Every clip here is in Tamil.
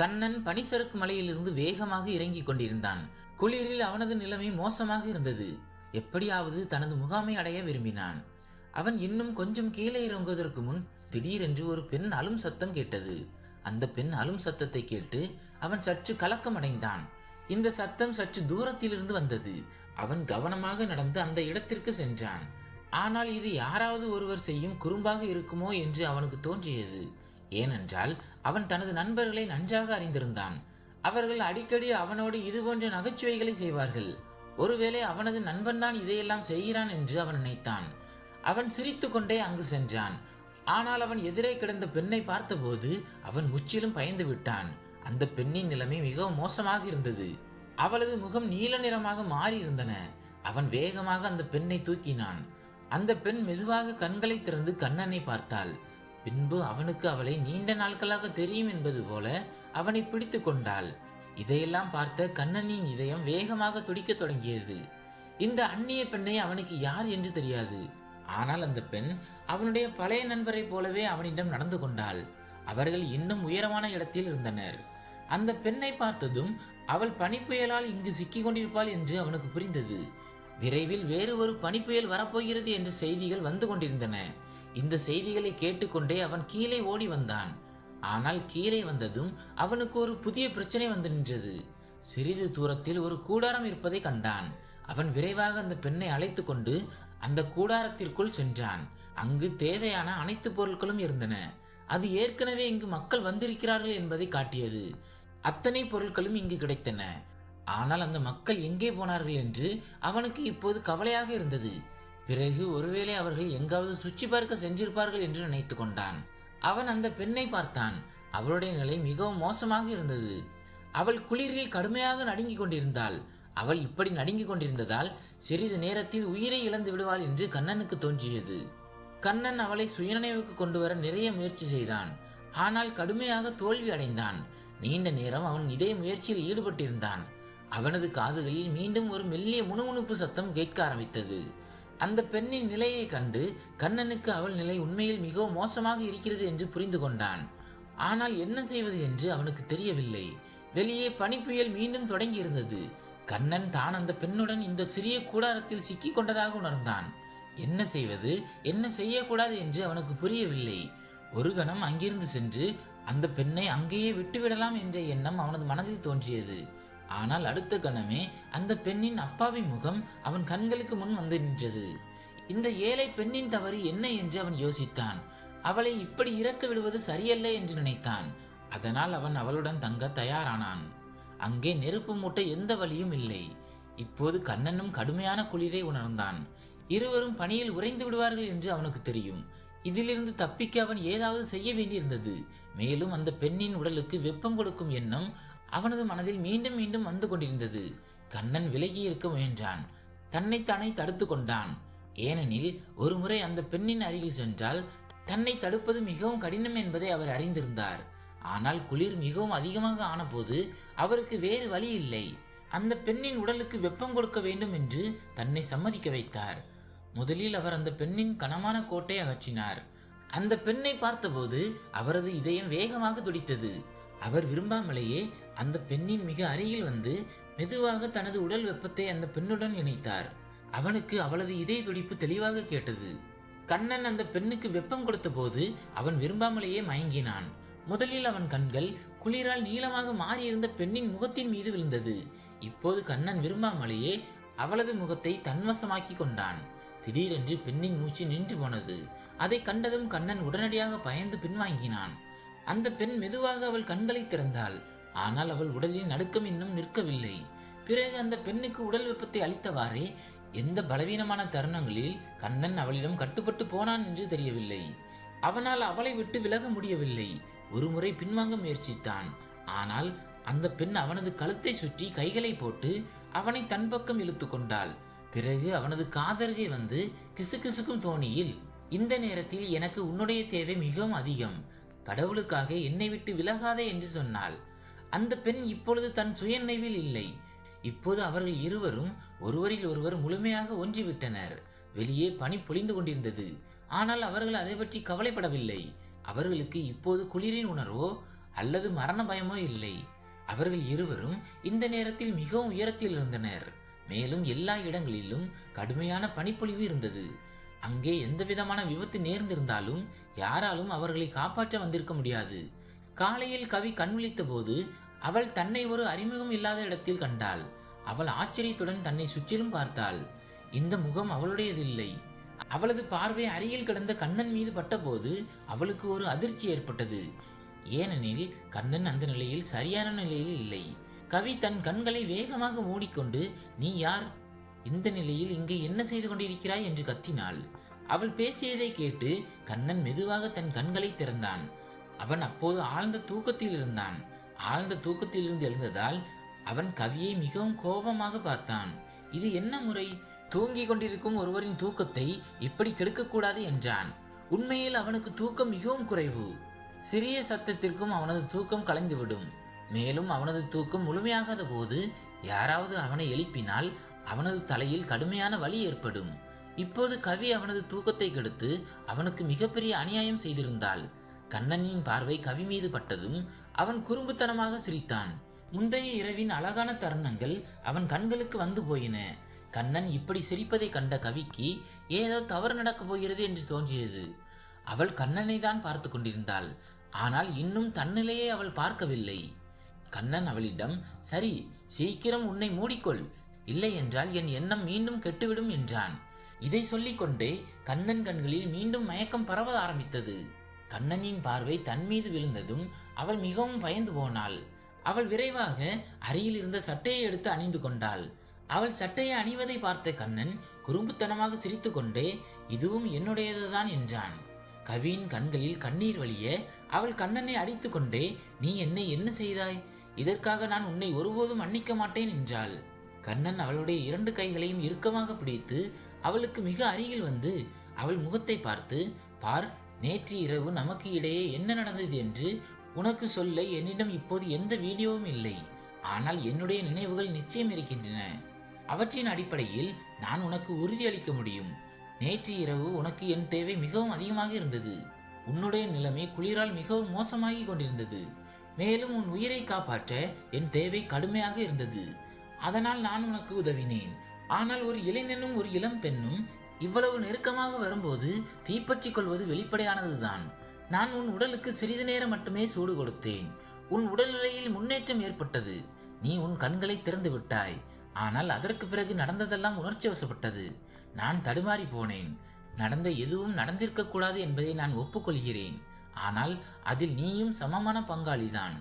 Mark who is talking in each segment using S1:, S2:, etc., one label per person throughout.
S1: கண்ணன் பனிசறுக்கு மலையிலிருந்து வேகமாக இறங்கிக் கொண்டிருந்தான். குளிரில் அவனது நிலைமை மோசமாக இருந்தது. எப்படியாவது தனது முகாமை அடைய விரும்பினான். அவன் இன்னும் கொஞ்சம் கீழே இறங்குவதற்கு முன் திடீரென்று ஒரு பெண் அலும் சத்தம் கேட்டது. அந்த பெண் அலும் சத்தத்தை கேட்டு அவன் சற்று கலக்கம் அடைந்தான் இந்த சத்தம் சற்று தூரத்திலிருந்து வந்தது. அவன் கவனமாக நடந்து அந்த இடத்திற்கு சென்றான். ஆனால் இது யாராவது ஒருவர் செய்யும் குறும்பாக இருக்குமோ? என்று அவனுக்கு தோன்றியது. ஏனென்றால் அவன் தனது நண்பர்களை நன்றாக அறிந்திருந்தான். அவர்கள் அடிக்கடி அவனோடு இதுபோன்ற நகைச்சுவைகளை செய்வார்கள். ஒருவேளை அவனது நண்பன்தான் இதையெல்லாம் செய்கிறான் என்று அவன் நினைத்தான். அவன் சிரித்துக்கொண்டே அங்கு சென்றான். ஆனால் அவன் எதிரே கிடந்த பெண்ணை பார்த்தபோது அவன் முற்றிலும் பயந்து விட்டான். அந்த பெண்ணின் நிலைமை மிகவும் மோசமாக இருந்தது. அவளது முகம் நீல நிறமாக மாறியிருந்தன. அவன் வேகமாக அந்த பெண்ணை தூக்கினான். அந்த பெண் மெதுவாக கண்களை திறந்து கண்ணனை பார்த்தாள். பின்பு அவனுக்கு அவளை நீண்ட நாட்களாக தெரியும் என்பது போல அவனை பிடித்து கொண்டாள். இதையெல்லாம் பார்த்த கண்ணனின் இதயம் வேகமாக துடிக்கத் தொடங்கியது. இந்த அந்நிய பெண்ணை அவனுக்கு யார் என்று தெரியாது. ஆனால் அந்த பெண் அவனுடைய பழைய நண்பரைப் போலவே அவனிடம் நடந்து கொண்டாள். அவர்கள் இன்னும் உயரமான இடத்தில் இருந்தனர். அந்த பெண்ணை பார்த்ததும் அவள் பனிப்புயலால் இங்கு சிக்கிக் கொண்டிருப்பாள் என்று அவனுக்கு புரிந்தது. விரைவில் வேறு ஒரு பனிப்புயல் வரப்போகிறது என்ற செய்திகள் வந்து கொண்டிருந்தன. இந்த செய்திகளை கேட்டுக்கொண்டே அவன் கீழே ஓடி வந்தான். ஆனால் கீழே வந்ததும் அவனுக்கு ஒரு புதிய பிரச்சனை வந்து நின்றது. சிறிது தூரத்தில் ஒரு கூடாரம் இருப்பதை கண்டான். அவன் விரைவாக அந்த பெண்ணை அழைத்து கொண்டு அந்த கூடாரத்திற்குள் சென்றான். அங்கு தேவையான அனைத்து பொருட்களும் இருந்தன. அது ஏற்கனவே இங்கு மக்கள் வந்திருக்கிறார்கள் என்பதை காட்டியது. அத்தனை பொருட்களும் இங்கு கிடைத்தன. ஆனால் அந்த மக்கள் எங்கே போனார்கள் என்று அவனுக்கு இப்போது கவலையாக இருந்தது. பிறகு ஒருவேளை அவர்கள் எங்காவது சுற்றி பார்க்க சென்றிருப்பார்கள் என்று நினைத்து கொண்டான். அவன் அந்த பெண்ணை பார்த்தான். அவளுடைய நிலை மிகவும் மோசமாக இருந்தது. அவள் குளிரில் கடுமையாக நடுங்கிக் கொண்டிருந்தாள். அவள் இப்படி நடுங்கிக் கொண்டிருந்ததால் சிறிது நேரத்தில் உயிரை இழந்து விடுவாள் என்று கண்ணனுக்கு தோன்றியது. கண்ணன் அவளை சுயநினைவுக்கு கொண்டு வர நிறைய முயற்சி செய்தான். ஆனால் கடுமையாக தோல்வி அடைந்தான். நீண்ட நேரம் அவன் இதே முயற்சியில் ஈடுபட்டிருந்தான். அவனது காதுகளில் மீண்டும் ஒரு மெல்லிய முணுமுணுப்பு சத்தம் கேட்க ஆரம்பித்தது. அந்த பெண்ணின் நிலையை கண்டு கண்ணனுக்கு அவள் நிலை உண்மையில் மிகவும் மோசமாக இருக்கிறது என்று புரிந்து கொண்டான். ஆனால் என்ன செய்வது என்று அவனுக்கு தெரியவில்லை. வெளியே பனிப்புயல் மீண்டும் தொடங்கியிருந்தது. கண்ணன் தான் அந்த பெண்ணுடன் இந்த சிறிய கூடாரத்தில் சிக்கிக் கொண்டதாக உணர்ந்தான். என்ன செய்வது? என்ன செய்யக்கூடாது என்று அவனுக்கு புரியவில்லை. ஒரு கணம் அங்கிருந்து சென்று அந்த பெண்ணை அங்கேயே விட்டுவிடலாம் என்ற எண்ணம் அவனது மனதில் தோன்றியது. ஆனால் அடுத்த கணமே அந்த பெண்ணின் அப்பாவின் முகம் அவன் கண்களுக்கு முன் வந்து நின்றது. இந்த ஏழை பெண்ணின் தவறு என்ன என்று அவன் யோசித்தான். அவளை இப்படி இறக்க விடுவது சரியல்ல என்று நினைத்தான். அதனால் அவன் அவளுடன் தங்க தயாரானான். அங்கே நெருப்பு மூட்ட எந்த வழியும் இல்லை. இப்போது கண்ணனும் கடுமையான குளிரை உணர்ந்தான். இருவரும் பணியில் உறைந்து விடுவார்கள் என்று அவனுக்கு தெரியும். இதிலிருந்து தப்பிக்க அவன் ஏதாவது செய்ய வேண்டியிருந்தது. மேலும் அந்த பெண்ணின் உடலுக்கு வெப்பம் கொடுக்கும் எண்ணம் அவனது மனதில் மீண்டும் மீண்டும் வந்து கொண்டிருந்தது. கண்ணன் விலகி இருக்க முயன்றான். தன்னைத்தானே தடுத்து கொண்டான். ஏனெனில் ஒருமுறை அந்த பெண்ணின் அருகில் சென்றால் தன்னை தடுப்பது மிகவும் கடினம் என்பதை அவர் அறிந்திருந்தார். ஆனால் குளிர் மிகவும் அதிகமாக ஆனபோது அவருக்கு வேறு வழி இல்லை. அந்த பெண்ணின் உடலுக்கு வெப்பம் கொடுக்க வேண்டும் என்று தன்னை சம்மதிக்க வைத்தார். முதலில் அவர் அந்த பெண்ணின் கனமான கோட்டை அகற்றினார். அந்த பெண்ணை பார்த்தபோது அவரது இதயம் வேகமாக துடித்தது. அவர் விரும்பாமலேயே அந்த பெண்ணின் மிக அருகில் வந்து மெதுவாக தனது உடல் வெப்பத்தை அந்த பெண்ணுடன் இணைத்தார். அவனுக்கு அவளது இதய துடிப்பு தெளிவாக கேட்டது. கண்ணன் அந்த பெண்ணுக்கு வெப்பம் கொடுத்த போது அவன் விரும்பாமலேயே மயங்கினான். முதலில் அவன் கண்கள் குளிரால் நீளமாக மாறியிருந்த பெண்ணின் முகத்தின் மீது விழுந்தது. இப்போது கண்ணன் விரும்பாமலேயே அவளது முகத்தை தன்வசமாக்கி கொண்டான். திடீரென்று பெண்ணின் மூச்சு நின்று போனது. அதை கண்டதும் கண்ணன் உடனடியாக பயந்து பின்வாங்கினான். அந்த பெண் மெதுவாக அவள் கண்களை திறந்தாள். ஆனால் அவள் உடலின் நடுக்கம் இன்னும் நிற்கவில்லை. பிறகு அந்த பெண்ணுக்கு உடல் வெப்பத்தை அளித்தவாறே எந்த பலவீனமான தருணங்களில் கண்ணன் அவளிடம் கட்டுப்பட்டு போனான் என்று தெரியவில்லை. அவனால் அவளை விட்டு விலக முடியவில்லை. ஒருமுறை பின்வாங்க முயற்சித்தான். ஆனால் அந்த பெண் அவனது கழுத்தை சுற்றி கைகளை போட்டு அவனை தன் பக்கம் இழுத்து கொண்டாள். பிறகு அவனது காதருகே வந்து கிசுகிசுக்கும் தோணியில் இந்த நேரத்தில் எனக்கு உன்னுடைய தேவை மிகவும் அதிகம். கடவுளுக்காக என்னை விட்டு விலகாதே என்று சொன்னாள். அந்த பெண் இப்பொழுது தன் சுயநினைவில் இல்லை. இப்போது அவர்கள் இருவரும் ஒருவரில் ஒருவர் முழுமையாக ஒன்றிவிட்டனர். வெளியே பனி பொழிந்து கொண்டிருந்தது. ஆனால் அவர்கள் அதை பற்றி கவலைப்படவில்லை. அவர்களுக்கு இப்போது குளிரின் உணர்வோ அல்லது மரண பயமோ இல்லை. அவர்கள் இருவரும் இந்த நேரத்தில் மிகவும் உயரத்தில் இருந்தனர். மேலும் எல்லா இடங்களிலும் கடுமையான பனிப்பொழிவு இருந்தது. அங்கே எந்தவிதமான விபத்து நேர்ந்திருந்தாலும் யாராலும் அவர்களை காப்பாற்ற வந்திருக்க முடியாது. காலையில் கவி கண் போது அவள் தன்னை ஒரு அறிமுகம் இல்லாத இடத்தில் கண்டாள். அவள் ஆச்சரியத்துடன் தன்னை சுற்றிலும் பார்த்தாள். இந்த முகம் அவளுடையதில்லை. அவளது பார்வை அருகில் கிடந்த கண்ணன் மீது பட்டபோது அவளுக்கு ஒரு அதிர்ச்சி ஏற்பட்டது. ஏனெனில் கண்ணன் அந்த நிலையில் சரியான நிலையில் இல்லை. கவி தன் கண்களை வேகமாக மூடிக்கொண்டு நீ யார்? இந்த நிலையில் இங்கே என்ன செய்து கொண்டிருக்கிறாய்? என்று கத்தினாள். அவள் பேசியதை கேட்டு கண்ணன் மெதுவாக தன் கண்களை திறந்தான். அவன் அப்போது ஆழ்ந்த தூக்கத்தில் இருந்தான். ஆழ்ந்த தூக்கத்திலிருந்து எழுந்ததால் அவன் கவியை மிகவும் கோபமாக பார்த்தான். இது என்ன முறை? தூங்கிக் கொண்டிருக்கும் ஒருவரின் தூக்கத்தை இப்படி கெடுக்கக்கூடாது என்றான். உண்மையில் அவனுக்கு தூக்கம் மிகவும் குறைவு. சிறிய சத்தத்திற்கும் அவனது தூக்கம் கலைந்துவிடும். மேலும் அவனது தூக்கம் முழுமையாகாத போது யாராவது அவனை எழுப்பினால் அவனது தலையில் கடுமையான வலி ஏற்படும். இப்போது கவி அவனது தூக்கத்தை கெடுத்து அவனுக்கு மிகப்பெரிய அநியாயம் செய்திருந்தாள். கண்ணனின் பார்வை கவி மீது பட்டதும் அவன் குறும்புத்தனமாக சிரித்தான். முந்தைய இரவின் அழகான தருணங்கள் அவன் கண்களுக்கு வந்து போயின. கண்ணன் இப்படி சிரிப்பதை கண்ட கவிக்கு ஏதோ தவறு நடக்கப் போகிறது என்று தோன்றியது. அவள் கண்ணனை தான் பார்த்து கொண்டிருந்தாள். ஆனால் இன்னும் தன்னிலையே அவள் பார்க்கவில்லை. கண்ணன் அவளிடம் சரி சீக்கிரம் உன்னை மூடிக்கொள். இல்லை என்றால் என் எண்ணம் மீண்டும் கெட்டுவிடும் என்றான். இதை சொல்லிக்கொண்டே கண்ணன் கண்களில் மீண்டும் மயக்கம் பரவ ஆரம்பித்தது. கண்ணனின் பார்வை தன் மீது விழுந்ததும் அவள் மிகவும் பயந்து போனாள். அவள் விரைவாக அருகில் இருந்த சட்டையை எடுத்து அணிந்து கொண்டாள். அவள் சட்டையை அணிவதை பார்த்த கண்ணன் குறும்புத்தனமாக சிரித்துக்கொண்டே இதுவும் என்னுடையதுதான் என்றான். கவியின் கண்களில் கண்ணீர் வழிய அவள் கண்ணனை அடித்துக்கொண்டே நீ என்னை என்ன செய்தாய்? இதற்காக நான் உன்னை ஒருபோதும் மன்னிக்க மாட்டேன் என்றாள். கண்ணன் அவளுடைய இரண்டு கைகளையும் இறுக்கமாக பிடித்து அவளுக்கு மிக அருகில் வந்து அவள் முகத்தை பார்த்து பார் நேற்று இரவு நமக்கு இடையே என்ன நடந்தது என்று உனக்கு சொல்ல என்னிடம் இப்போது எந்த வீடியோவும் இல்லை. ஆனால் என்னுடைய நினைவுகள் நிச்சயம் இருக்கின்றன. அவற்றின் அடிப்படையில் நான் உனக்கு உறுதியளிக்க முடியும். நேற்று இரவு உனக்கு என் தேவை மிகவும் அதிகமாக இருந்தது. உன்னுடைய நிலைமை குளிரால் மிகவும் மோசமாகி கொண்டிருந்தது. மேலும் உன் உயிரை காப்பாற்ற என் தேவை கடுமையாக இருந்தது. அதனால் நான் உனக்கு உதவினேன். ஆனால் ஒரு இளைஞனும் ஒரு இளம் பெண்ணும் இவ்வளவு நெருக்கமாக வரும்போது தீப்பற்றிக் கொள்வது வெளிப்படையானதுதான். நான் உன் உடலுக்கு சிறிது நேரம் மட்டுமே சூடு கொடுத்தேன். உன் உடல்நிலையில் முன்னேற்றம் ஏற்பட்டது. நீ உன் கண்களை திறந்து விட்டாய். ஆனால் அதற்கு பிறகு நடந்ததெல்லாம் உணர்ச்சி வசப்பட்டது நான் தடுமாறி போனேன். நடந்த எதுவும் நடந்திருக்க கூடாது என்பதை நான் ஒப்புக்கொள்கிறேன். ஆனால் அதில் நீயும் சமமான பங்காளிதான்.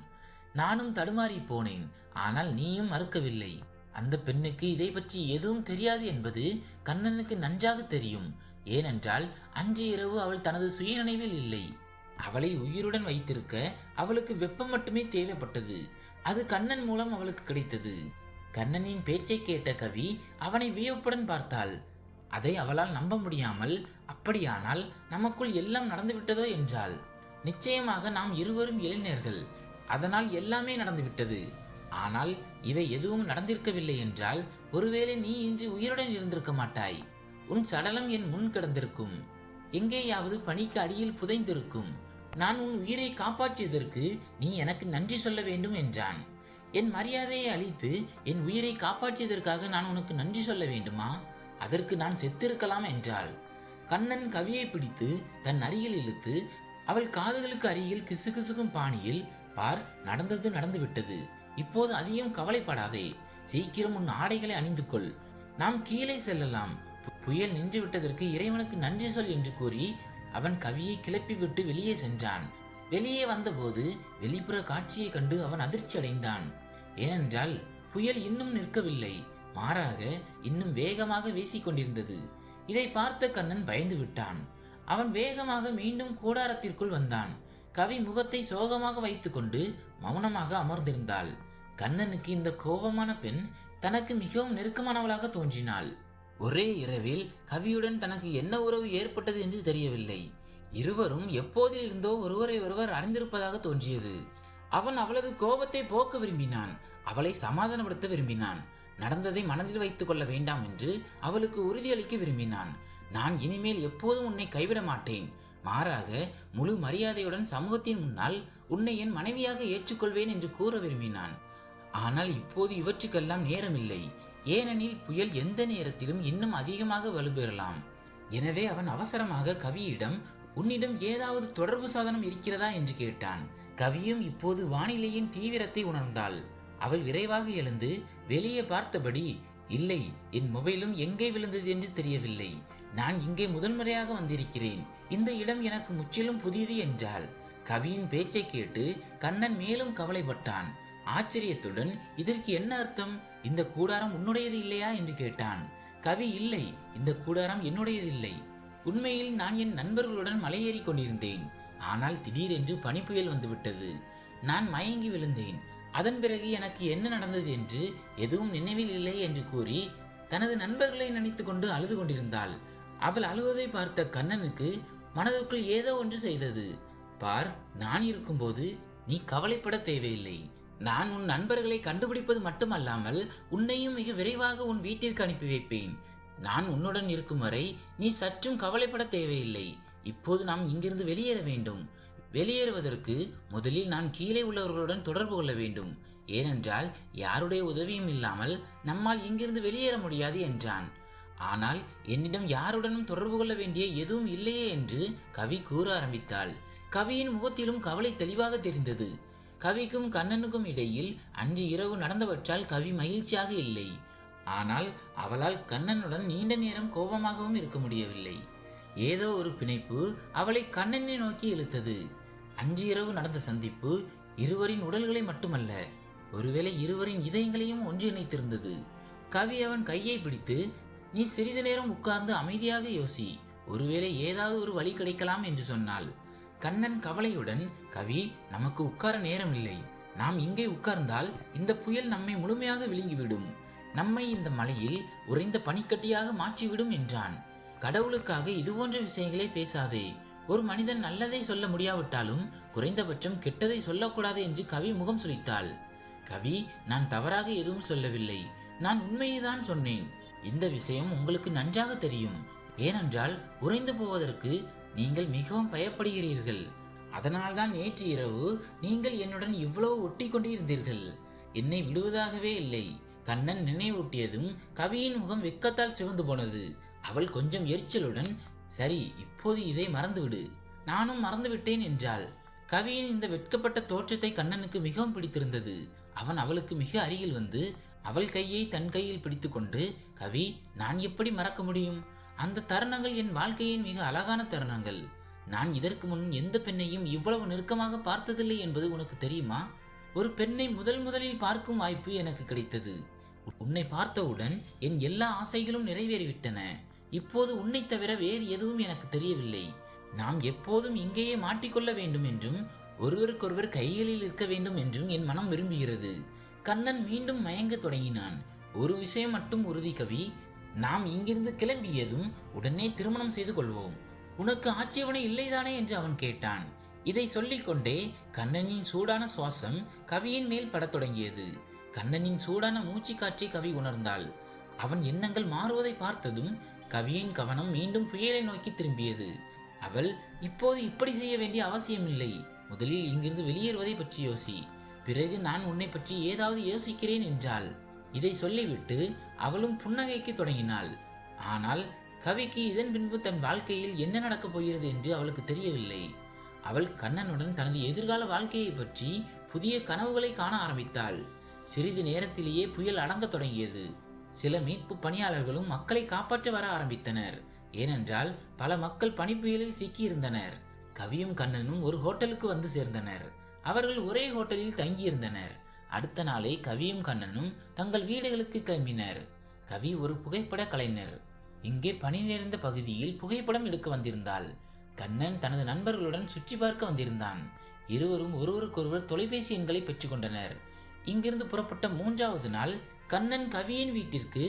S1: நானும் தடுமாறி போனேன். ஆனால் நீயும் மறுக்கவில்லை. அந்த பெண்ணுக்கு இதை பற்றி எதுவும் தெரியாது என்பது கண்ணனுக்கு நன்றாக தெரியும். ஏனென்றால் அன்று இரவு அவள் தனது சுயநினைவில் இல்லை. அவளை உயிருடன் வைத்திருக்க அவளுக்கு வெப்பம் மட்டுமே தேவைப்பட்டது. அது கண்ணன் மூலம் அவளுக்கு கிடைத்தது. கண்ணனின் பேச்சை கேட்ட கவி அவனை வியப்புடன் பார்த்தாள். அதை அவளால் நம்ப முடியாமல் அப்படியானால் நமக்குள் எல்லாம் நடந்துவிட்டதோ? என்றாள். நிச்சயமாக நாம் இருவரும் இளைஞர்கள். அதனால் எல்லாமே நடந்துவிட்டது. ஆனால் இவை எதுவும் நடந்திருக்கவில்லை என்றால் ஒருவேளை நீ இன்று உயிருடன் இருந்திருக்க மாட்டாய். உன் சடலம் என் முன் கிடந்திருக்கும். எங்கேயாவது பனிக்கு அடியில் புதைந்திருக்கும். நான் உன் உயிரை காப்பாற்றியதற்கு நீ எனக்கு நன்றி சொல்ல வேண்டும் என்றான். என் மரியாதையை அழித்து என் உயிரை காப்பாற்றியதற்காக நான் உனக்கு நன்றி சொல்ல வேண்டுமா? அதற்கு நான் செத்திருக்கலாம் என்றாள். கண்ணன் கவியை பிடித்து தன் அருகில் இழுத்து அவள் காதுகளுக்கு அருகில் கிசுகிசுக்கும் பாணியில் பார் நடந்தது நடந்துவிட்டது. இப்போது அதிகம் கவலைப்படாதே. சீக்கிரம் உன் ஆடைகளை அணிந்து கொள் நாம் கீழே செல்லலாம். புயல் நின்று விட்டதற்கு இறைவனுக்கு நன்றி சொல் என்று கூறி அவன் கவியை கிளப்பி விட்டு வெளியே சென்றான். வெளியே வந்தபோது வெளிப்புற காட்சியை கண்டு அவன் அதிர்ச்சி அடைந்தான். ஏனென்றால் புயல் இன்னும் நிற்கவில்லை. மாறாக இன்னும் வேகமாக வீசிக்கொண்டிருந்தது இதை பார்த்த கண்ணன் பயந்து விட்டான். அவன் வேகமாக மீண்டும் கூடாரத்திற்குள் வந்தான். கவி முகத்தை சோகமாக வைத்துக்கொண்டு மௌனமாக அமர்ந்திருந்தாள். கண்ணனுக்கு இந்த கோபமான பெண் தனக்கு மிகவும் நெருக்கமானவளாக தோன்றினாள். ஒரே இரவில் கவியுடன் தனக்கு என்ன உறவு ஏற்பட்டது என்று தெரியவில்லை. இருவரும் எப்போதிலிருந்தோ ஒருவரை ஒருவர் அறிந்திருப்பதாக தோன்றியது. அவன் அவளது கோபத்தை போக்க விரும்பினான். அவளை சமாதானப்படுத்த விரும்பினான். நடந்ததை மனதில் வைத்துக் கொள்ள வேண்டாம் என்று அவளுக்கு உறுதியளிக்க விரும்பினான். நான் இனிமேல் எப்போதும் உன்னை கைவிட மாட்டேன். மாறாக முழு மரியாதையுடன் சமூகத்தின் முன்னால் உன்னை என் மனைவியாக ஏற்றுக்கொள்வேன் என்று கூற விரும்பினான். ஆனால் இப்போது இவற்றுக்கெல்லாம் நேரமில்லை. ஏனெனில் புயல் எந்த நேரத்திலும் இன்னும் அதிகமாக வலுப்பெறலாம். எனவே அவன் அவசரமாக கவியிடம் உன்னிடம் ஏதாவது தொடர்பு சாதனம் இருக்கிறதா? என்று கேட்டான். கவியும் இப்போது வானிலையின் தீவிரத்தை உணர்ந்தாள். அவள் விரைவாக எழுந்து வெளியே பார்த்தபடி இல்லை என் மொபைலும் எங்கே விழுந்தது என்று தெரியவில்லை. நான் இங்கே முதன்முறையாக வந்திருக்கிறேன். இந்த இடம் எனக்கு முற்றிலும் புதியது என்றாள். கவியின் பேச்சை கேட்டு கண்ணன் மேலும் கவலைப்பட்டான். ஆச்சரியத்துடன் இதற்கு என்ன அர்த்தம்? இந்த கூடாரம் உன்னுடையது இல்லையா? என்று கேட்டான். கவி இல்லை. இந்த கூடாரம் என்னுடையது இல்லை உண்மையில் நான் என் நண்பர்களுடன் மலையேறி கொண்டிருந்தேன். ஆனால் திடீரென்று பனிப்புயல் வந்துவிட்டது. நான் மயங்கி விழுந்தேன். அதன் பிறகு எனக்கு என்ன நடந்தது என்று எதுவும் நினைவில் இல்லை என்று கூறி தனது நண்பர்களை நினைத்து கொண்டு அழுது கொண்டிருந்தாள். அவள் அழுவதை பார்த்த கண்ணனுக்கு மனதுக்குள் ஏதோ ஒன்று செய்தது. பார் நான் இருக்கும்போது நீ கவலைப்பட தேவையில்லை. நான் உன் நண்பர்களை கண்டுபிடிப்பது மட்டுமல்லாமல் உன்னையும் மிக விரைவாக உன் வீட்டிற்கு அனுப்பி வைப்பேன். நான் உன்னுடன் இருக்கும் வரை நீ சற்றும் கவலைப்பட தேவையில்லை. இப்போது நாம் இங்கிருந்து வெளியேற வேண்டும். வெளியேறுவதற்கு முதலில் நான் கீழே உள்ளவர்களுடன் தொடர்பு கொள்ள வேண்டும். ஏனென்றால் யாருடைய உதவியும் இல்லாமல் நம்மால் இங்கிருந்து வெளியேற முடியாது என்றான். ஆனால் என்னிடம் யாருடனும் தொடர்பு கொள்ள வேண்டிய எதுவும் இல்லையே என்று கவி கூற ஆரம்பித்தாள். கவியின் முகத்திலும் கவலை தெளிவாக தெரிந்தது. கவிக்கும் கண்ணனுக்கும் இடையில் அன்று இரவு நடந்தவற்றால் கவி மகிழ்ச்சியாக இல்லை. ஆனால் அவளால் கண்ணனுடன் நீண்ட நேரம் கோபமாகவும் இருக்க முடியவில்லை. ஏதோ ஒரு பிணைப்பு அவளை கண்ணனை நோக்கி இழுத்தது. அன்று இரவு நடந்த சந்திப்பு இருவரின் உடல்களை மட்டுமல்ல ஒருவேளை இருவரின் இதயங்களையும் ஒன்றிணைத்திருந்தது. கவி அவன் கையை பிடித்து நீ சிறிது நேரம் உட்கார்ந்து அமைதியாக யோசி ஒருவேளை ஏதாவது ஒரு வழி கிடைக்கலாம் என்று சொன்னாள். கண்ணன் கவலையுடன் கவி நமக்கு உட்கார நேரம் இல்லை நாம் இங்கே உட்கார்ந்தால் இந்த புயல் நம்மை முழுமையாக விழுங்கிவிடும். நம்மை இந்த மலையில் உறைந்த பனிக்கட்டியாக மாற்றிவிடும் என்றான். கடவுளுக்காக இது போன்ற விஷயங்களை பேசாதே. ஒரு மனிதன் நல்லதை சொல்ல முடியாவிட்டாலும் குறைந்தபட்சம் கெட்டதை சொல்லக்கூடாது என்று கவி முகம் சுழித்தாள் கவி நான் தவறாக எதுவும் சொல்லவில்லை. நான் உண்மையை தான் சொன்னேன். இந்த விஷயம் உங்களுக்கு நன்றாக தெரியும். ஏனென்றால் உறைந்து போவதற்கு நீங்கள் மிகவும் பயப்படுகிறீர்கள். அதனால்தான் நேற்று இரவு நீங்கள் என்னுடன் இவ்வளவு ஒட்டி கொண்டிருந்தீர்கள் என்னை விடுவதாகவே இல்லை. கண்ணன் நினைவூட்டியதும் கவியின் முகம் வெக்கத்தால் சிவந்து போனது. அவள் கொஞ்சம் எரிச்சலுடன் சரி இப்போது இதை மறந்துவிடு. நானும் மறந்துவிட்டேன் என்றாள். கவியின் இந்த வெட்கப்பட்ட தோற்றத்தை கண்ணனுக்கு மிகவும் பிடித்திருந்தது. அவன் அவளுக்கு மிக அருகில் வந்து அவள் கையை தன் கையில் பிடித்துக்கொண்டு கவி நான் எப்படி மறக்க முடியும்? அந்த தருணங்கள் என் வாழ்க்கையின் மிக அழகான தருணங்கள். நான் இதற்கு முன் எந்த பெண்ணையும் இவ்வளவு நெருக்கமாக பார்த்ததில்லை என்பது உனக்கு தெரியுமா? ஒரு பெண்ணை முதல் முதலில் பார்க்கும் வாய்ப்பு எனக்கு கிடைத்தது. உன்னை பார்த்தவுடன் என் எல்லா ஆசைகளும் நிறைவேறிவிட்டன. இப்போது உன்னை தவிர வேறு எதுவும் எனக்கு தெரியவில்லை. நாம் எப்போதும் இங்கேயே மாட்டிக்கொள்ள வேண்டும் என்றும் ஒருவருக்கொருவர் கைகளில் இருக்க வேண்டும் என்றும் என் மனம் விரும்புகிறது. கண்ணன் மீண்டும் மயங்கத் தொடங்கினான். ஒரு விஷயம் மட்டும் உறுதி கவி நாம் இங்கிருந்து கிளம்பியதும் உடனே திருமணம் செய்து கொள்வோம். உனக்கு ஆட்சேபனை இல்லைதானே என்று அவன் கேட்டான். இதை சொல்லிக்கொண்டே கண்ணனின் சூடான சுவாசம் கவியின் மேல் படத் தொடங்கியது. கண்ணனின் சூடான மூச்சு காட்சி கவி உணர்ந்தாள். அவன் எண்ணங்கள் மாறுவதை பார்த்ததும் கவியின் கவனம் மீண்டும் புயலை நோக்கி திரும்பியது. அவள் இப்போது இப்படி செய்ய வேண்டிய அவசியமில்லை. முதலில் இங்கிருந்து வெளியேறுவதை பற்றி யோசி. பிறகு நான் உன்னை பற்றி ஏதாவது யோசிக்கிறேன் என்றாள். இதை சொல்லிவிட்டு அவளும் புன்னகைக்கு தொடங்கினாள். ஆனால் கவிக்கு இதன் பின்பு தன் வாழ்க்கையில் என்ன நடக்கப் போகிறது என்று அவளுக்கு தெரியவில்லை. அவள் கண்ணனுடன் தனது எதிர்கால வாழ்க்கையை பற்றி புதிய கனவுகளை காண ஆரம்பித்தாள். சிறிது நேரத்திலேயே புயல் அடங்கத் தொடங்கியது. சில மீட்பு பணியாளர்களும் மக்களை காப்பாற்ற வர ஆரம்பித்தனர். ஏனென்றால் பல மக்கள் பனிப்புயலில் சிக்கியிருந்தனர். கவியும் கண்ணனும் ஒரு ஹோட்டலுக்கு வந்து சேர்ந்தனர். அவர்கள் ஒரே ஹோட்டலில் தங்கியிருந்தனர். அடுத்த நாளே கவியும் கண்ணனும் தங்கள் வீடுகளுக்கு கிளம்பினர் கவி ஒரு புகைப்பட கலைஞர். இங்கே பணி நிறைந்த பகுதியில் புகைப்படம் எடுக்க வந்திருந்தாள். கண்ணன் தனது நண்பர்களுடன் சுற்றி பார்க்க வந்திருந்தான். இருவரும் ஒருவருக்கொருவர் தொலைபேசி எண்களை பெற்றுக்கொண்டனர் இங்கிருந்து புறப்பட்ட மூன்றாவது நாள் கண்ணன் கவியின் வீட்டிற்கு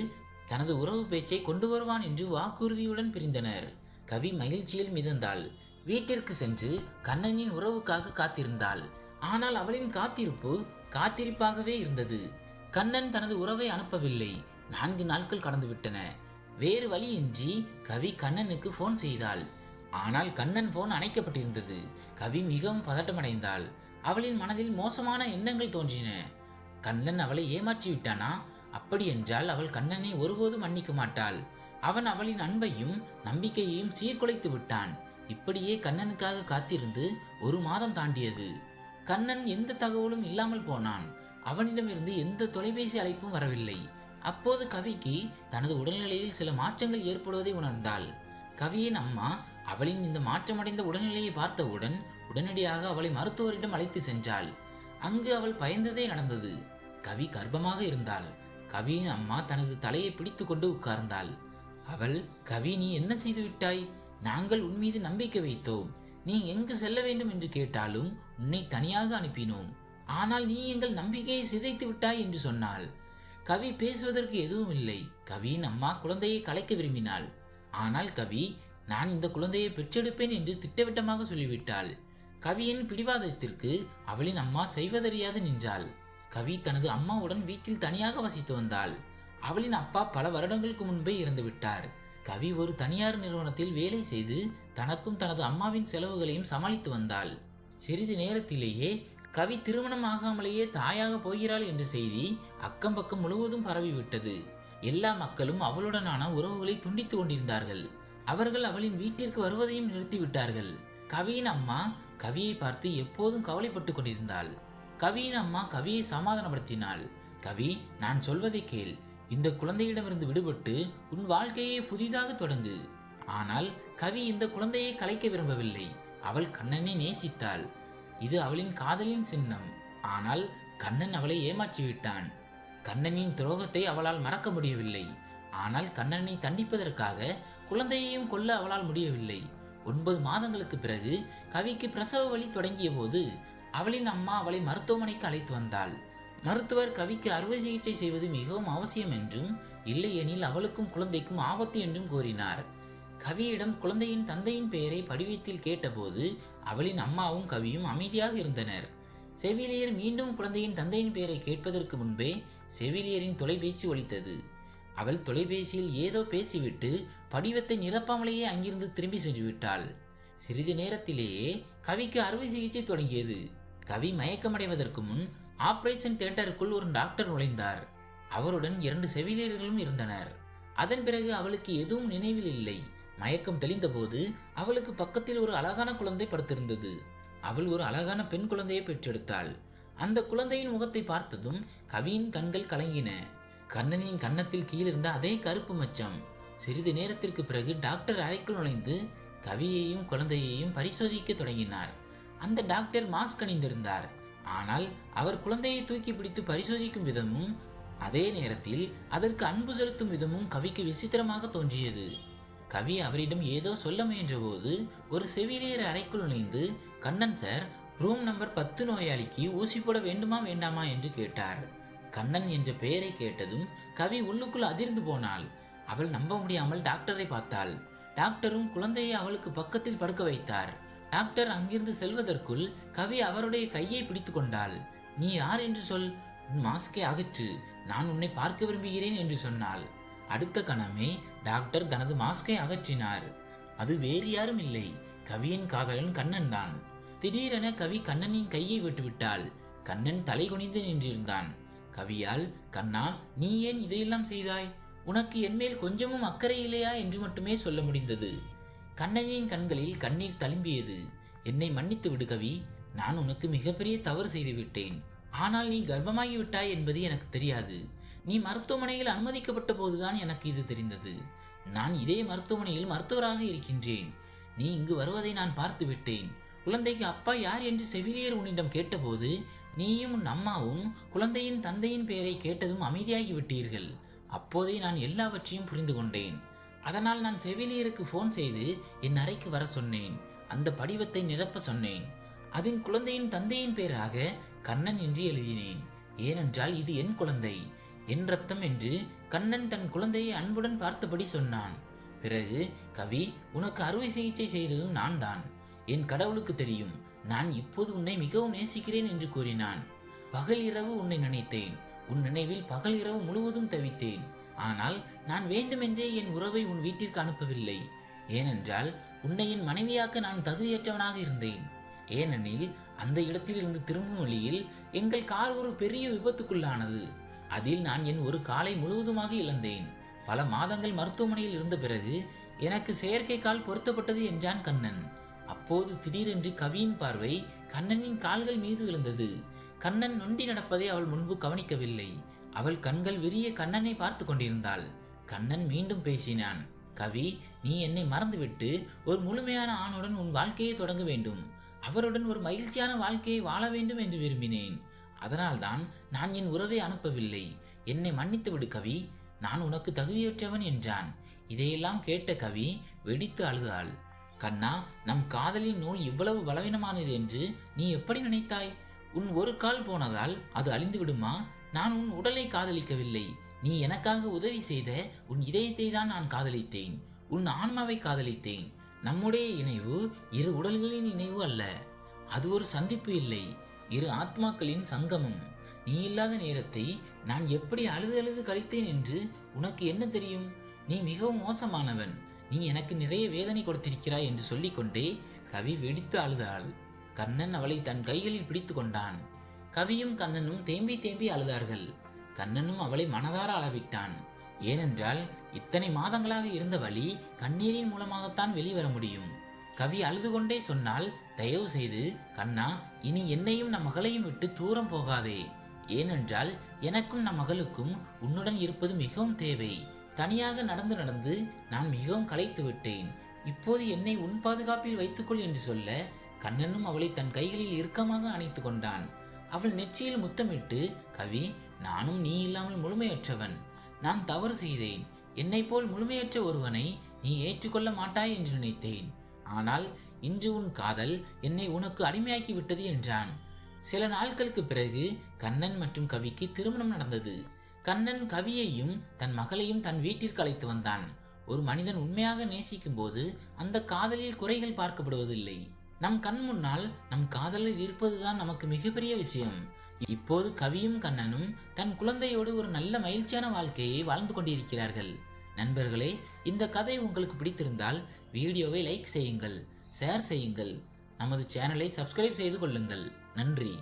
S1: தனது உறவு பேச்சை கொண்டு வருவான் என்று வாக்குறுதியுடன் பிரிந்தனர். கவி மகிழ்ச்சியில் மிதந்தாள். வீட்டிற்கு சென்று கண்ணனின் உறவுக்காக காத்திருந்தாள். ஆனால் அவளின் காத்திருப்பு காத்திருப்பாகவே இருந்தது. கண்ணன் தனது உறவை அனுப்பவில்லை. நான்கு நாட்கள் கடந்துவிட்டன. வேறு வழியின்றி கவி கண்ணனுக்கு ஃபோன் செய்தாள். ஆனால் கண்ணன் போன் அணைக்கப்பட்டிருந்தது. கவி மிகவும் பதட்டமடைந்தாள். அவளின் மனதில் மோசமான எண்ணங்கள் தோன்றின. கண்ணன் அவளை ஏமாற்றி விட்டானா? அப்படி என்றால் அவள் கண்ணனை ஒருபோதும் மன்னிக்க மாட்டாள். அவன் அவளின் அன்பையும் நம்பிக்கையையும் சீர்குலைத்து விட்டான். இப்படியே கண்ணனுக்காக காத்திருந்து ஒரு மாதம் தாண்டியது. கண்ணன் எந்த தகவலும் இல்லாமல் போனான். அவனிடமிருந்து எந்த தொலைபேசி அழைப்பும் வரவில்லை. அப்போது கவிக்கு தனது உடல்நிலையில் சில மாற்றங்கள் ஏற்படுவதை உணர்ந்தாள். கவியின் அம்மா அவளின் இந்த மாற்றமடைந்த உடல்நிலையை பார்த்தவுடன் உடனடியாக அவளை மருத்துவரிடம் அழைத்து சென்றாள். அங்கு அவள் பயந்ததே நடந்தது. கவி கர்ப்பமாக இருந்தாள். கவியின் அம்மா தனது தலையை பிடித்து கொண்டு உட்கார்ந்தாள். அவள் கவி நீ என்ன செய்து விட்டாய்? நாங்கள் உன் மீது நம்பிக்கை வைத்தோம். நீ எங்கு செல்ல வேண்டும்? என்று கேட்டாலும் உன்னை தனியாக அனுப்பினோம். ஆனால் நீ எங்கள் நம்பிக்கையை சிதைத்து விட்டாய் என்று சொன்னாள். கவி பேசுவதற்கு எதுவும் இல்லை. கவியின் அம்மா குழந்தையை கலைக்க விரும்பினாள். ஆனால் கவி நான் இந்த குழந்தையை பெற்றெடுப்பேன் என்று திட்டவட்டமாக சொல்லிவிட்டாள். கவியின் பிடிவாதத்திற்கு அவளின் அம்மா செய்வதறியாது நின்றாள். கவி தனது அம்மாவுடன் வீட்டில் தனியாக வசித்து வந்தாள். அவளின் அப்பா பல வருடங்களுக்கு முன்பே இறந்து விட்டார். கவி ஒரு தனியார் நிறுவனத்தில் வேலை செய்து தனக்கும் தனது அம்மாவின் செலவுகளையும் சமாளித்து வந்தாள். சிறிது நேரத்திலேயே கவி திருமணம் ஆகாமலேயே தாயாக போகிறாள் என்ற செய்தி அக்கம் பக்கம் முழுவதும் பரவிவிட்டது. எல்லா மக்களும் அவளுடனான உறவுகளை துண்டித்து கொண்டிருந்தார்கள். அவர்கள் அவளின் வீட்டிற்கு வருவதையும் நிறுத்திவிட்டார்கள். கவியின் அம்மா கவியை பார்த்து எப்போதும் கவலைப்பட்டு கொண்டிருந்தாள். கவியின் அம்மா கவியை சமாதானப்படுத்தினாள். கவி நான் சொல்வதை கேள். இந்த குழந்தையிடமிருந்து விடுபட்டு உன் வாழ்க்கையை புதிதாக தொடங்கு. ஆனால் கவி இந்த குழந்தையை கலைக்க விரும்பவில்லை. அவள் கண்ணனை நேசித்தாள். இது அவளின் காதலின் சின்னம். ஆனால் கண்ணன் அவளை ஏமாற்றி விட்டான். கண்ணனின் துரோகத்தை அவளால் மறக்க முடியவில்லை. ஆனால் கண்ணனை தண்டிப்பதற்காக குழந்தையையும் கொல்ல அவளால் முடியவில்லை. ஒன்பது மாதங்களுக்கு பிறகு கவிக்கு பிரசவ வழி தொடங்கிய போது அவளின் அம்மா அவளை மருத்துவமனைக்கு அழைத்து வந்தாள். மருத்துவர் கவிக்கு அறுவை சிகிச்சை செய்வது மிகவும் அவசியம் என்றும் இல்லையெனில் அவளுக்கும் குழந்தைக்கும் ஆபத்து என்றும் கூறினார். கவியிடம் குழந்தையின் தந்தையின் பெயரை படிவத்தில் கேட்டபோது அவளின் அம்மாவும் கவியும் அமைதியாக இருந்தனர். செவிலியர் மீண்டும் குழந்தையின் தந்தையின் பெயரை கேட்பதற்கு முன்பே செவிலியரின் தொலைபேசி ஒலித்தது. அவள் தொலைபேசியில் ஏதோ பேசிவிட்டு படிவத்தை நிரப்பாமலேயே அங்கிருந்து திரும்பி சென்று விட்டாள் சிறிது நேரத்திலேயே கவிக்கு அறுவை சிகிச்சை தொடங்கியது. கவி மயக்கமடைவதற்கு முன் ஆபரேஷன் தியேட்டருக்குள் ஒரு டாக்டர் நுழைந்தார். அவருடன் இரண்டு செவிலியர்களும் இருந்தனர். அதன் பிறகு அவளுக்கு எதுவும் நினைவில் இல்லை. மயக்கம் தெளிந்தபோது அவளுக்கு பக்கத்தில் ஒரு அழகான குழந்தை படுத்திருந்தது. அவள் ஒரு அழகான பெண் குழந்தையை பெற்றெடுத்தாள். அந்த குழந்தையின் முகத்தை பார்த்ததும் கவியின் கண்கள் கலங்கின. கண்ணனின் கன்னத்தில் கீழிருந்த அதே கருப்பு மச்சம். சிறிது நேரத்திற்கு பிறகு டாக்டர் அறைக்குள் நுழைந்து கவியையும் குழந்தையையும் பரிசோதிக்க தொடங்கினார். அந்த டாக்டர் மாஸ்க் அணிந்திருந்தார். ஆனால் அவர் குழந்தையை தூக்கி பிடித்து பரிசோதிக்கும் விதமும் அதே நேரத்தில் அதற்கு அன்பு செலுத்தும் விதமும் கவிக்கு விசித்திரமாக தோன்றியது. கவி அவரிடம் ஏதோ சொல்ல முயன்றபோது ஒரு செவிலியர் அறைக்குள் நுழைந்து கண்ணன் சார் ரூம் நம்பர் பத்து நோயாளிக்கு ஊசி போட வேண்டுமா வேண்டாமா? என்று கேட்டார். கண்ணன் என்ற பெயரை கேட்டதும் கவி உள்ளுக்குள் அதிர்ந்து போனாள். அவள் நம்ப முடியாமல் டாக்டரை பார்த்தாள். டாக்டரும் குழந்தையை அவளுக்கு பக்கத்தில் படுக்க வைத்தார். டாக்டர் அங்கிருந்து செல்வதற்குள் கவி அவருடைய கையை பிடித்து கொண்டாள். நீ யார் என்று சொல். உன் மாஸ்கை அகற்று. நான் உன்னை பார்க்க விரும்புகிறேன் என்று சொன்னாள். அடுத்த கணமே டாக்டர் தனது மாஸ்கை அகற்றினார். அது வேறு யாரும் இல்லை. கவியின் காதலன் கண்ணன் தான். திடீரென கவி கண்ணனின் கையை விட்டுவிட்டாள். கண்ணன் தலை குனிந்து நின்றிருந்தான். கவியால் கண்ணா நீ ஏன் இதையெல்லாம் செய்தாய்? உனக்கு என்மேல் கொஞ்சமும் அக்கறை இல்லையா? என்று மட்டுமே சொல்ல முடிந்தது. கண்ணனின் கண்களில் கண்ணீர் தழும்பியது. என்னை மன்னித்து விடு கவி. நான் உனக்கு மிகப்பெரிய தவறு செய்துவிட்டேன். ஆனால் நீ கர்ப்பமாகி விட்டாய் என்பது எனக்கு தெரியாது. நீ மருத்துவமனையில் அனுமதிக்கப்பட்ட போதுதான் எனக்கு இது தெரிந்தது. நான் இதே மருத்துவமனையில் மருத்துவராக இருக்கின்றேன். நீ இங்கு வருவதை நான் பார்த்து விட்டேன். குழந்தைக்கு அப்பா யார் என்று செவிலியர் உன்னிடம் கேட்டபோது நீயும் உன் அம்மாவும் குழந்தையின் தந்தையின் பெயரை கேட்டதும் அமைதியாகி விட்டீர்கள். அப்போதே நான் எல்லாவற்றையும் புரிந்து கொண்டேன். அதனால் நான் செவிலியருக்கு ஃபோன் செய்து என் அறைக்கு வர சொன்னேன். அந்த படிவத்தை நிரப்ப சொன்னேன். அதன் குழந்தையின் தந்தையின் பெயராக கண்ணன் என்று எழுதினேன். ஏனென்றால் இது என் குழந்தை. என் ரத்தம் என்று கண்ணன் தன் குழந்தையை அன்புடன் பார்த்தபடி சொன்னான். பிறகு கவி உனக்கு அறுவை சிகிச்சை செய்ததும் நான் தான் என் கடவுளுக்கு தெரியும். நான் இப்போது உன்னை மிகவும் நேசிக்கிறேன் என்று கூறினான். பகல் இரவு உன்னை நினைத்தேன். உன் நினைவில் பகல் இரவு முழுவதும் தவித்தேன். ஆனால் நான் வேண்டுமென்றே என் உறவை உன் வீட்டிற்கு அனுப்பவில்லை. ஏனென்றால் உன்னை என் மனைவியாக்க நான் தகுதியற்றவனாக இருந்தேன். ஏனெனில் அந்த இடத்திலிருந்து திரும்பும் வழியில் எங்கள் கார் ஒரு பெரிய விபத்துக்குள்ளானது. அதில் நான் என் ஒரு காலை முழுவதுமாக இழந்தேன். பல மாதங்கள் மருத்துவமனையில் இருந்த பிறகு எனக்கு செயற்கை கால் பொருத்தப்பட்டது என்றான் கண்ணன். அப்போது திடீரென்று கவியின் பார்வை கண்ணனின் கால்கள் மீது விழுந்தது. கண்ணன் நொண்டி நடப்பதை அவள் முன்பு கவனிக்கவில்லை. அவள் கண்கள் விரிய கண்ணனை பார்த்து கொண்டிருந்தாள். கண்ணன் மீண்டும் பேசினான். கவி நீ என்னை மறந்துவிட்டு ஒரு முழுமையான ஆணுடன் உன் வாழ்க்கையை தொடங்க வேண்டும். அவருடன் ஒரு மகிழ்ச்சியான வாழ்க்கையை வாழ வேண்டும் என்று விரும்பினேன். அதனால்தான் நான் என் உறவை அனுப்பவில்லை. என்னை மன்னித்து விடு கவி. நான் உனக்கு தகுதியற்றவன் என்றான். இதையெல்லாம் கேட்ட கவி வெடித்து அழுதாள். கண்ணா நம் காதலின் நூல் இவ்வளவு பலவீனமானது என்று நீ எப்படி நினைத்தாய்? உன் ஒரு கால் போனதால் அது அழிந்து விடுமா? நான் உன் உடலை காதலிக்கவில்லை. நீ எனக்காக உதவி செய்த உன் இதயத்தை தான் நான் காதலித்தேன். உன் ஆன்மாவை காதலித்தேன். நம்முடைய இணைவு இரு உடல்களின் இணைவு அல்ல. அது ஒரு சந்திப்பு இல்லை. இரு ஆத்மாக்களின் சங்கமம். நீ இல்லாத நேரத்தை நான் எப்படி அழுது அழுது கழித்தேன் என்று உனக்கு என்ன தெரியும்? நீ மிகவும் மோசமானவன். நீ எனக்கு நிறைய வேதனை கொடுத்திருக்கிறாய் என்று சொல்லிக்கொண்டே கவி வெடித்து அழுதாள். கண்ணன் அவளை தன் கைகளில் பிடித்து கொண்டான். கவியும் கண்ணனும் தேம்பி தேம்பி அழுதார்கள். கண்ணனும் அவளை மனதார அளவிட்டான். ஏனென்றால் இத்தனை மாதங்களாக இருந்த வழி கண்ணீரின் மூலமாகத்தான் வெளிவர முடியும். கவி அழுது கொண்டே சொன்னால் தயவு செய்து கண்ணா இனி என்னையும் நம் மகளையும் விட்டு தூரம் போகாதே. ஏனென்றால் எனக்கும் நம் மகளுக்கும் உன்னுடன் இருப்பது மிகவும் தேவை. தனியாக நடந்து நடந்து நான் மிகவும் களைத்து விட்டேன். இப்போது என்னை உன் பாதுகாப்பில் வைத்துக்கொள் என்று சொல்ல கண்ணனும் அவளை தன் கைகளில் இறுக்கமாக அணைத்து கொண்டான். அவள் நெற்றியில் முத்தமிட்டு கவி நானும் நீ இல்லாமல் முழுமையற்றவன். நான் தவறு செய்தேன். என்னை போல் முழுமையற்ற ஒருவனை நீ ஏற்றுக்கொள்ள மாட்டாய் என்று நினைத்தேன். ஆனால் இன்று உன் காதல் என்னை உனக்கு அடிமையாக்கி விட்டது என்றான். சில நாட்களுக்கு பிறகு கண்ணன் மற்றும் கவிக்கு திருமணம் நடந்தது. கண்ணன் கவியையும் தன் மகளையும் தன் வீட்டிற்கு அழைத்து வந்தான். ஒரு மனிதன் உண்மையாக நேசிக்கும் போது அந்த காதலில் குறைகள் பார்க்கப்படுவதில்லை. நம் கண் முன்னால் நம் காதலில் இருப்பதுதான் நமக்கு மிகப்பெரிய விஷயம். இப்போது கவியும் கண்ணனும் தன் குழந்தையோடு ஒரு நல்ல மகிழ்ச்சியான வாழ்க்கையை வாழ்ந்து கொண்டிருக்கிறார்கள். நண்பர்களே இந்த கதை உங்களுக்கு பிடித்திருந்தால் வீடியோவை லைக் செய்யுங்கள் ஷேர் செய்யுங்கள். நமது சேனலை சப்ஸ்கிரைப் செய்து கொள்ளுங்கள். நன்றி.